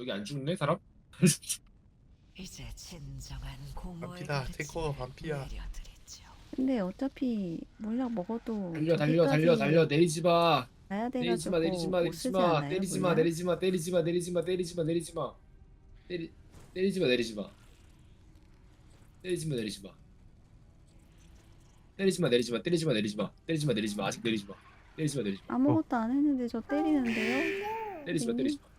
여기 안 죽네 사람? 이제 진정한 공허의 반피다. 빛을 탱커가 반피야. 내려드리죠. 근데 어차피 물약 먹어도 달려 달려 달려 달려 내리지 마 가야 내리지 돼가지고 마 내리지 마 못 내리지 쓰지 마 않아요, 때리지 마? 내리지 마 때리지 마 내리지 마 때리지 마 내리지 마 때리 때리지 마 내리지 마 때리지 마 내리지 마 때리지 마 내리지 마 때리지 마 내리지 마 때리지 마 내리지 마 아직 내리지 마 때리지 마 내리지 마 아무것도 안 했는데 저 때리는데요? 때리지 마 때리지 마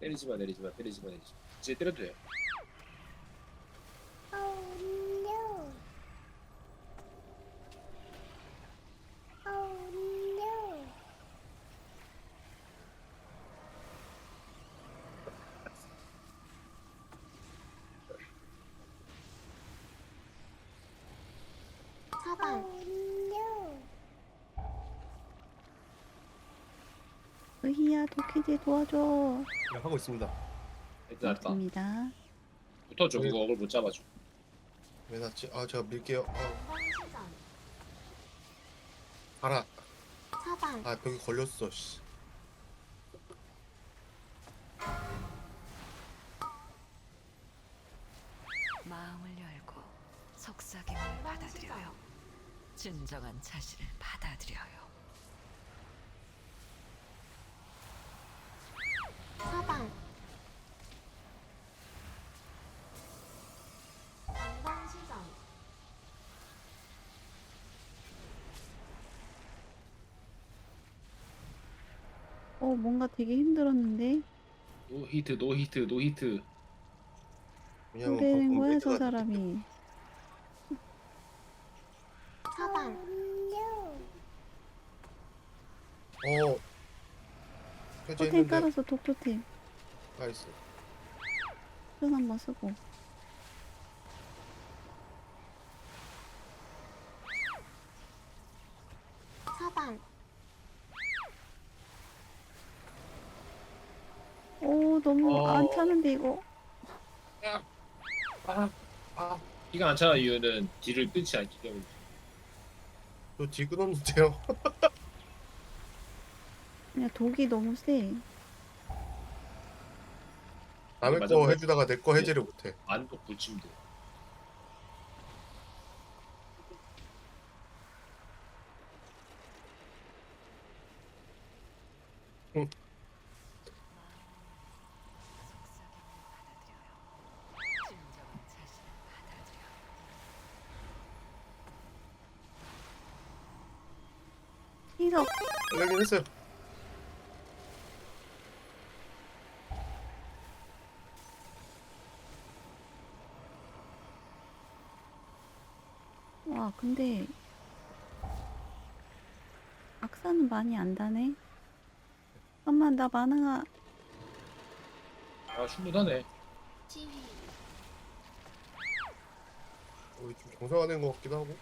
때리지 마 내리지 마 때리지 마 내리지 마. 이제 때려도 돼요. 사방 으히야 도키지 도와줘 네, 하고 있습니다. 일단 알았다 맞습니다 붙어줘 그거 억을 못 잡아줘 왜 났지? 아 제가 밀게요. 아, 건방시전 가라. 사방 아 벽에 걸렸어. 씨. 마음을 열고 속삭임을 받아들여요. 진정한 자신을 받아들여요. 뭔가 되게 힘들었는데. 노 히트 노 히트 노 히트. 왜냐면 뭐되는 방금 거야 저 매트가 사람이. 사방 어. 해제했는데. 깔아서 독토템. 나이스. 손 한번 쓰고 사방 오 너무 어. 안 차는데 이거 아, 아. 기가 안 차는 이유는 딜을 끊지 않기 때문에 저뒤 끊었는데요. 그냥 독이 너무 세 남의 맞아, 거 맞아. 해주다가 내 거 해제를 못해. 안독 붙이면 돼 진정한 자신을 받아들여요. 희석 걸리긴 했어요. 와 근데 악사는 많이 안 다네 잠깐만 나 만화가 아 충분하네 지휘 우리 좀 정상화된 것 같기도 하고.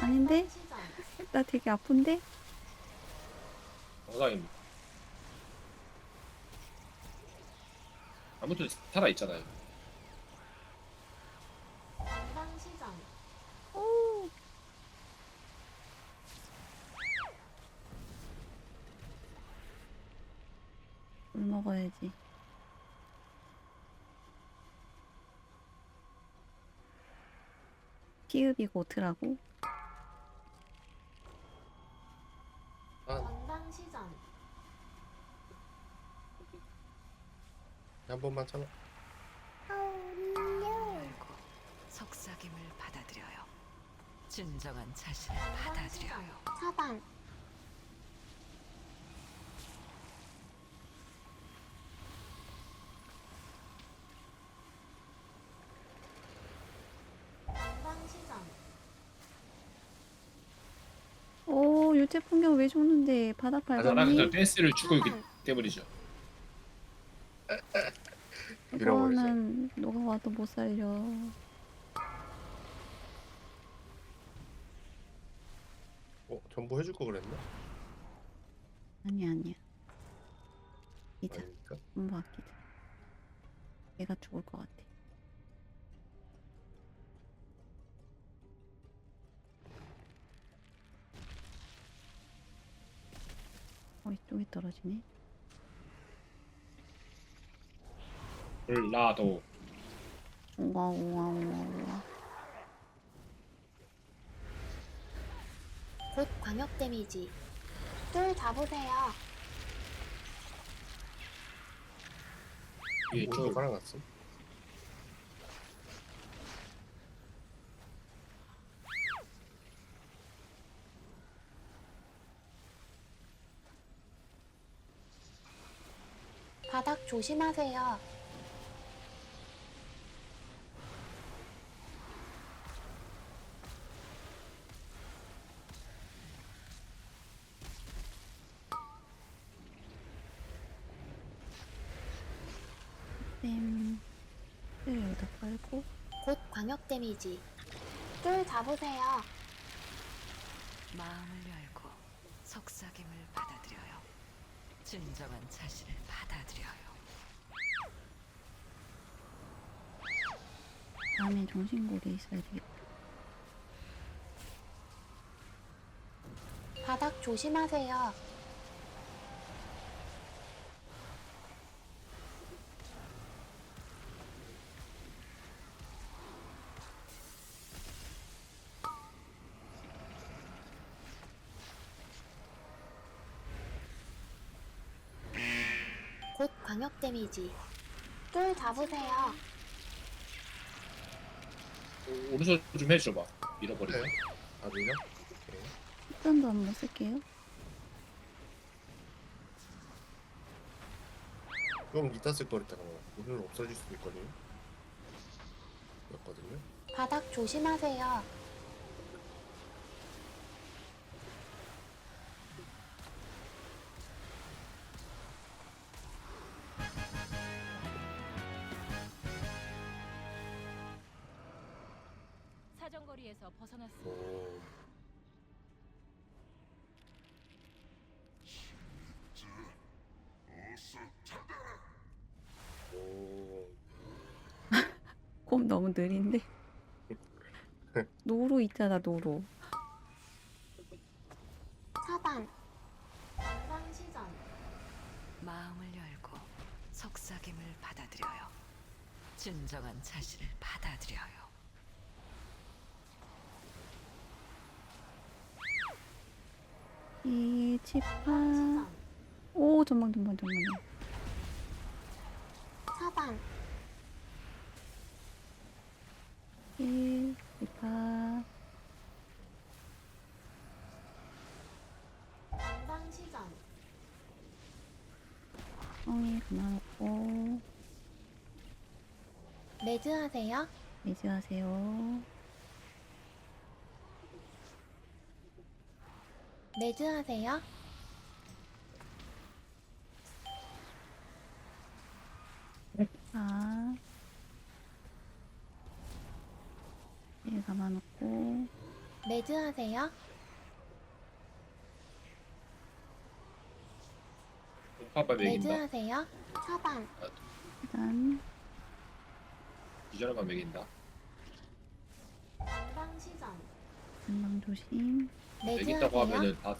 아닌데? 나 되게 아픈데? 건강입니다. 아무튼 살아있잖아요. 건방시전 오. 물 먹어야지. 피읍이고 어트라고? 난 건방시전 한 번만 참아. 열고 속삭임을 받아들여요. 진정한 자신을 받아들여요. 사방 오 유채 풍경 왜 죽는데 바닥 밟았니? 그냥 댄스를 추고 있기 때문이죠 이거는 누가 와도 못 살려 어 전부 해줄 거 그랬나? 아니 아니야 이자 아닙니까? 전부 아끼자 얘가 죽을 것 같아 어 이쪽에 떨어지네. 불나도 우와 우와 우와 우와. 곧 광역 데미지. 뚫 잡으세요. 위에 오른쪽 쭉 깔아놨음. 바닥 조심하세요. 쌤. 네 여기다 깔고. 곧 광역 데미지. 뚫 잡으세요. 마음을 열고 속삭임을 받아들여요. 진정한 자신을 받아들여요. 다음엔 정신고리 있어야 되겠다. 바닥 조심하세요. 곧 광역 데미지. 뚫 잡으세요. 오- 오른손 좀 해줘봐 밀어버리네 네. 아 밀려? 오케이. 습관도 한번 쓸게요. 그럼 이따 쓸 거랬잖아. 오늘 없어질 수도 있거든요. 였거든요. 바닥 조심하세요. 너무 느린데. 노루 있잖아 노루. 차단. 건강시전. 마음을 열고 속삭임을 받아들여요. 진정한 자신을 받아들여요. 이. 건강시전. 오 전방 전방 전방. 차단. 이 치파. 건강시전. 엉이 그만놓고 매드하세요. 매즈하세요. 매드하세요. 아. 일 감아놓고 매드 하세요. 파파 먹인다 매드하세요. 차단. 일단 기절하면 먹인다 건강시전. 전방 조심. 매드하세요. 하면은 다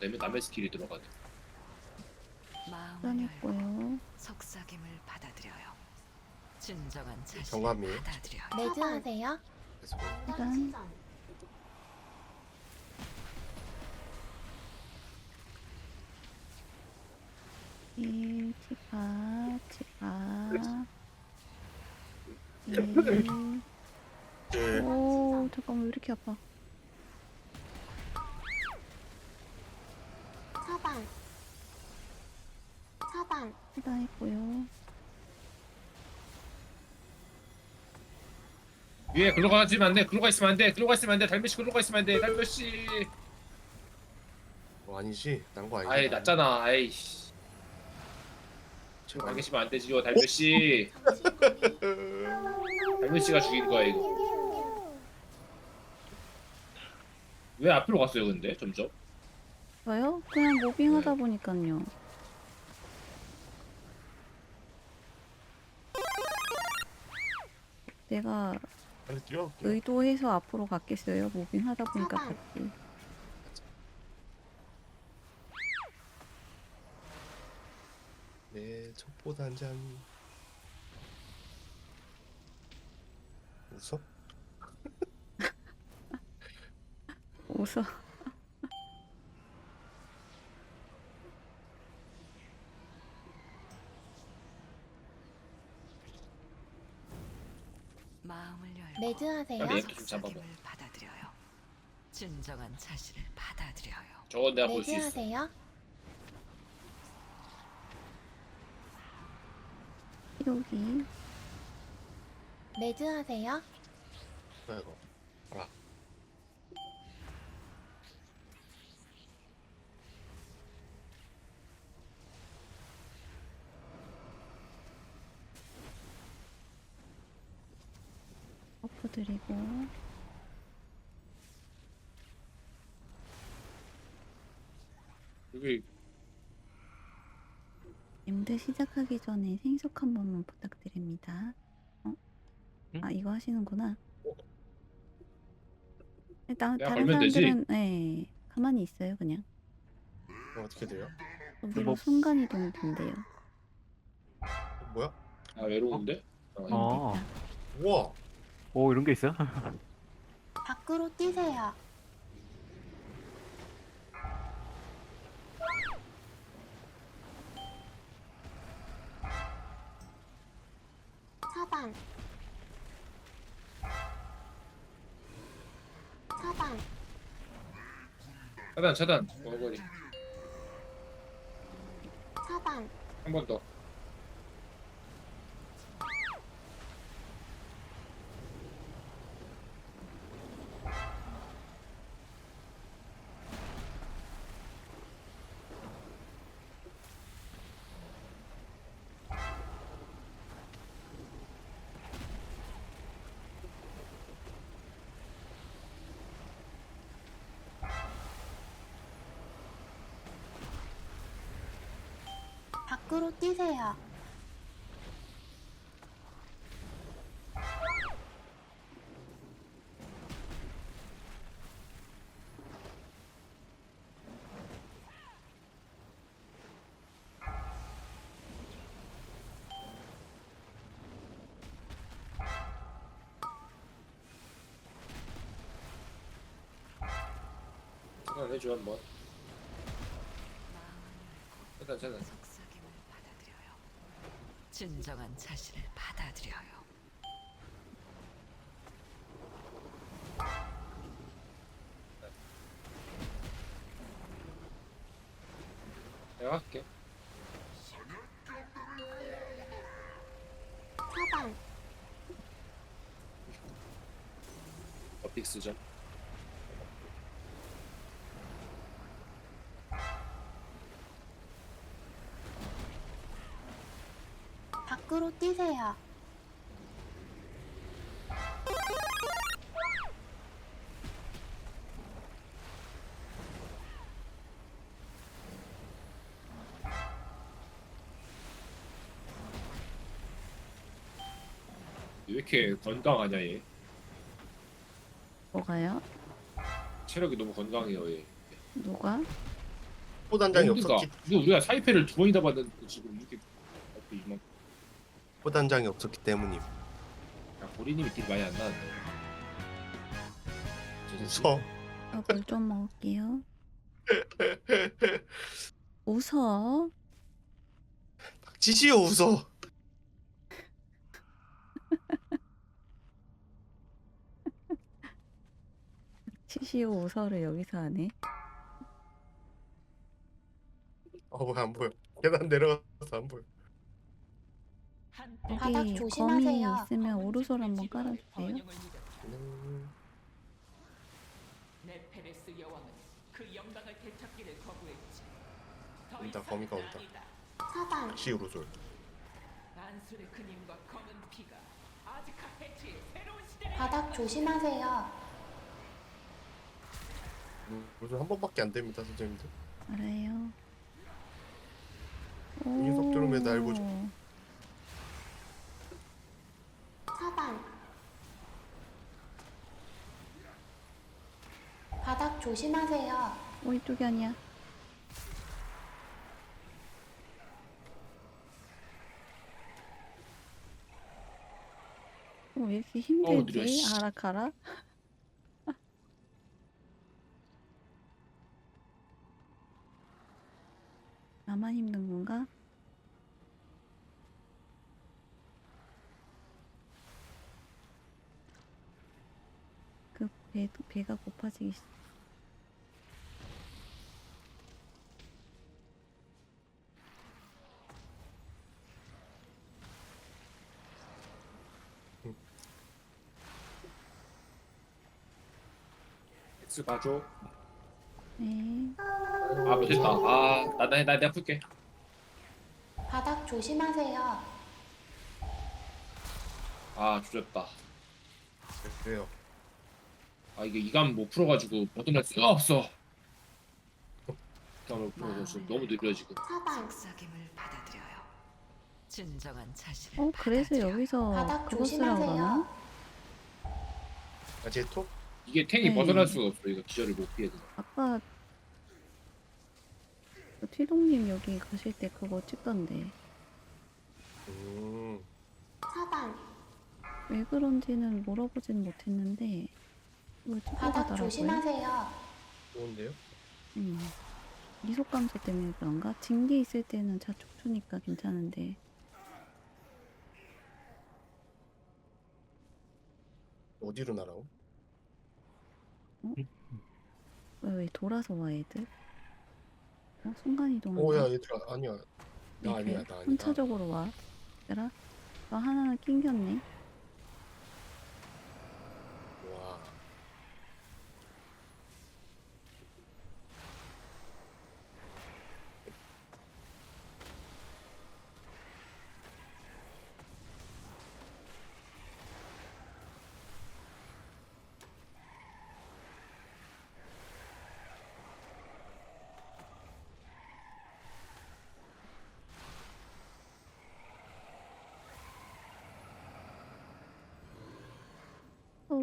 내면 남의 스킬이 들어가네 마음을. 속삭임을 받아들여요. 진정한 자신을? 받아들여요. 매드 하세요. 그래서 건강시전. 일 치파 치파. 일. 이제 오 잠깐만 왜 이렇게 아파? 차단. 차단. 해당했고요. 위에 글로 가지면 안돼. 글로 가 있으면 안돼. 글로 가 있으면 안돼. 달며시 글로 가 있으면 안돼. 달며시. 뭐 아니지? 난 거 아니지? 아이 낮잖아. 아이씨. 제가 가 계시면 안 되지요 달며시. 달며시가 죽인 거야 이거. 왜 앞으로 갔어요 근데? 점점? 저요? 그냥 모빙 하다 보니까요. 내가 빨리 뛰어올게. 의도해서 앞으로 갔겠어요. 모빙 하다 보니까. 갔지. 내 첩보 단장. 웃어? 웃어. 마음을 열고 매드 하세요. 야, 맵. 좀 잡아봐. 속삭임을 받아들여요. 진정한 자신을 받아들여요. 저건 내가 볼수 매드 있어. 하세요. 여기. 매드 하세요. 뭐야 이거? 알아. 버프 드리고. 여기 임드 시작하기 전에 생석 한 번만 부탁드립니다. 어? 아 이거 하시는구나. 일단 내가 다른 걸면 되지? 사람들은 네 가만히 있어요 그냥. 이거 어떻게 돼요? 여기로 뭐- 순간 이동 된대요. 뭐야? 아 외로운데? 어, 어. 됐다. 우와. 오 이런 게 있어요? 밖으로 뛰세요. 차단. 차단. 차단 차단. 어거리 차단. 한 번 더. 밖으로 뛰세요. 차단 해줘 한번. 차단 차단. 속삭임을 받아들여요. 진정한 자신을 받아들여요. 내가 할게. 차단. 어픽스전. 밖으로 뛰세요. 왜 이렇게 건강하냐 얘? 뭐가요? 체력이 너무 건강해요 얘. 누가? 첩보 단장이 그러니까 없었기 이거 우리가 사이패를 두 번이나 받았는데 지금 이렇게 앞에 이만. 첩 보 단장이 없었기 때문임. 야 보리님이 딜 많이 안 나는데. 웃어. 물좀 먹을게요. 웃어. 지지요 웃어. 치시오 웃어를 여기서 하네. 어안 보여. 계단 내려가서 안 보여. 바닥 여기 거미 조심하세요. 있으면 오르솔 한번 깔아주세요. 음, 네페레스 여왕은 그 영광을 되찾기를 거부했지. 더 온다, 거미가 온다. 아니다. 차단. 시우로솔. 안술의 그님과 검은 피가 아즈카 해치의 새로운 시대를 바닥 조심하세요. 로솔 한 번밖에 안 됩니다 선생님들. 알아요. 녀석 들으면 날고 줘. 차단. 바닥 조심하세요. 어, 이쪽이 아니야. 어, 왜 이렇게 힘들지? 어, 아락아락. 고파지기 시작. X 봐줘. 네. 아 못했다. 아나 나 나 내가 풀게. 바닥 조심하세요. 아 조졌다. 왜요? 아 이게 이감 못 풀어가지고 버튼할 수가 없어. 이감을 풀어서 너무 느려 지금. 사방 속삭임을 받아들여요. 진정한 자신을 어, 그래서 받아들여요. 여기서 바닥 그거 쓰라고? 조심하세요. 아 제토? 이게 탱이 네. 벗어날 수가 없어. 이거 기절을 못 피해. 그냥. 아까 그 티동님 여기 가실 때 그거 찍던데 음. 사방 왜 그런지는 물어보진 못했는데 이거 바닥 가더라고요. 조심하세요. 좋은데요? 음. 이속 감소 때문에 그런가? 징계 있을 때는 자촉초니까 괜찮은데 어디로 날아오? 왜, 왜 돌아서 와 애들? 어? 순간 이동한다. 오야 얘들아 아니야 나왜 아니야? 나 아니다 순차적으로 와. 얘들아, 너 하나는 낑겼네.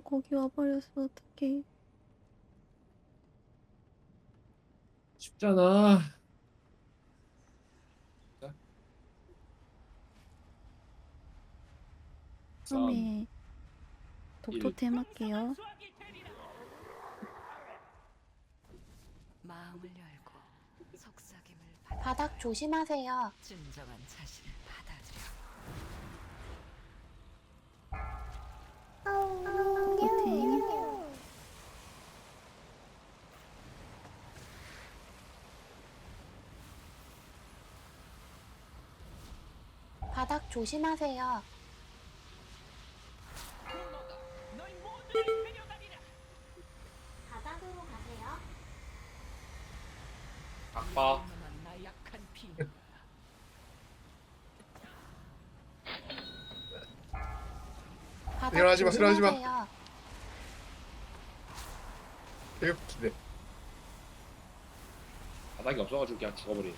거기 와버렸어. 어떡해. 쉽잖아. 처음에 독토템 할게요. 마음을 열고 속삭임을 받아 바닥 조심하세요. 진정한 자신을 받아들여. 독토템. 바닥 조심하세요. 바닥으로 가세요. 바닥 일어나지 마, 일어나지 마. 조심하세요. 되게 웃기네 바닥이 없어가지고 그냥 죽어버리.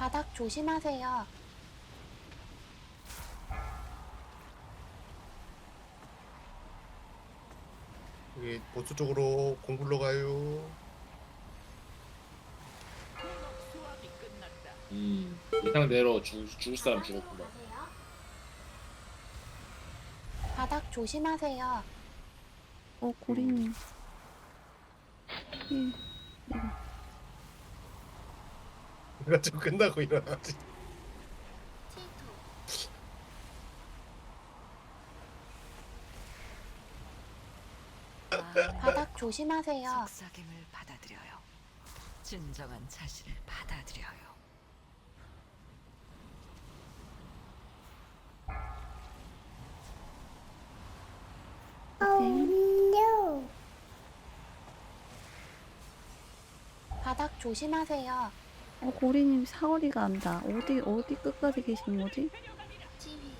바닥 조심하세요. 여기 보스 쪽으로 공굴러 가요. 음 이상대로 죽 죽을 사람 죽었구만. 바닥 조심하세요. 어, 고리님. 예, 내 가. 내가 좀 끝나고 일어나지 마음을 바닥 조심하세요. 속삭임을 받아들여요. 진정한 자신을 받아들여요. 네. 바닥 조심하세요. 어, 고리님 사거리가 안다. 어디, 어디 끝까지 계신 거지? 지휘.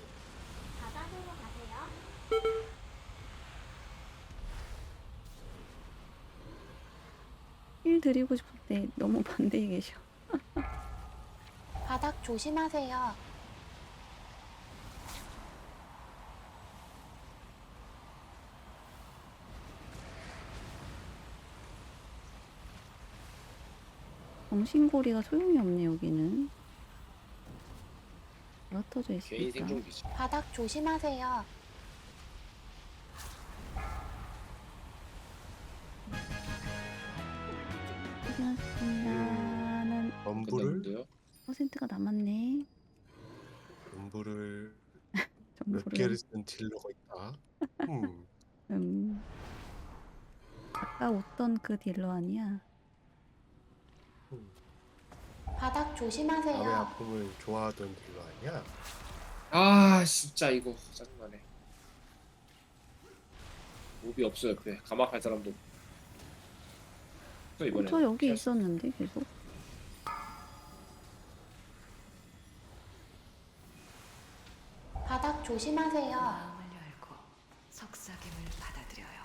드리고 때 너무 반대에 계셔. 바닥 조심하세요. 정신고리가 소용이 없네 여기는. 개인 있을까? 생존기지. 바닥 조심하세요. 확인하셨습니다는 전부를 끝났는데요. 퍼센트가 남았네. 전부를 몇 정보를. 개를 쓴 딜러가 있다. 음. 음. 아까 웃던 그 딜러 아니야? 음. 바닥 남의 조심하세요. 아픔을 좋아하던 딜러 아니야? 아 진짜 이거 짜증나네. 몹이 없어 옆에 감압할 사람도. 또 어, 이번에. 저 여기 있었는데 계속. 바닥 조심하세요. 마음을 열고 속삭임을 받아들여요.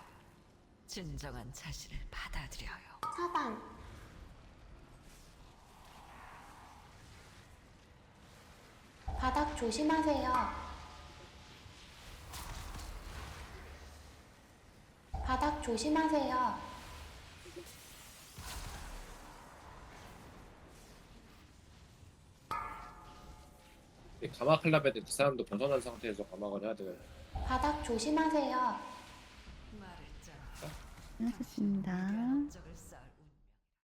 진정한 자신을 받아들여요. 차단. 바닥 조심하세요. 바닥 조심하세요. 감압하려면 그 사람도 벗어난 상태에서 감압을 해야 돼요. 바닥 조심하세요. 당신은 불필요한 적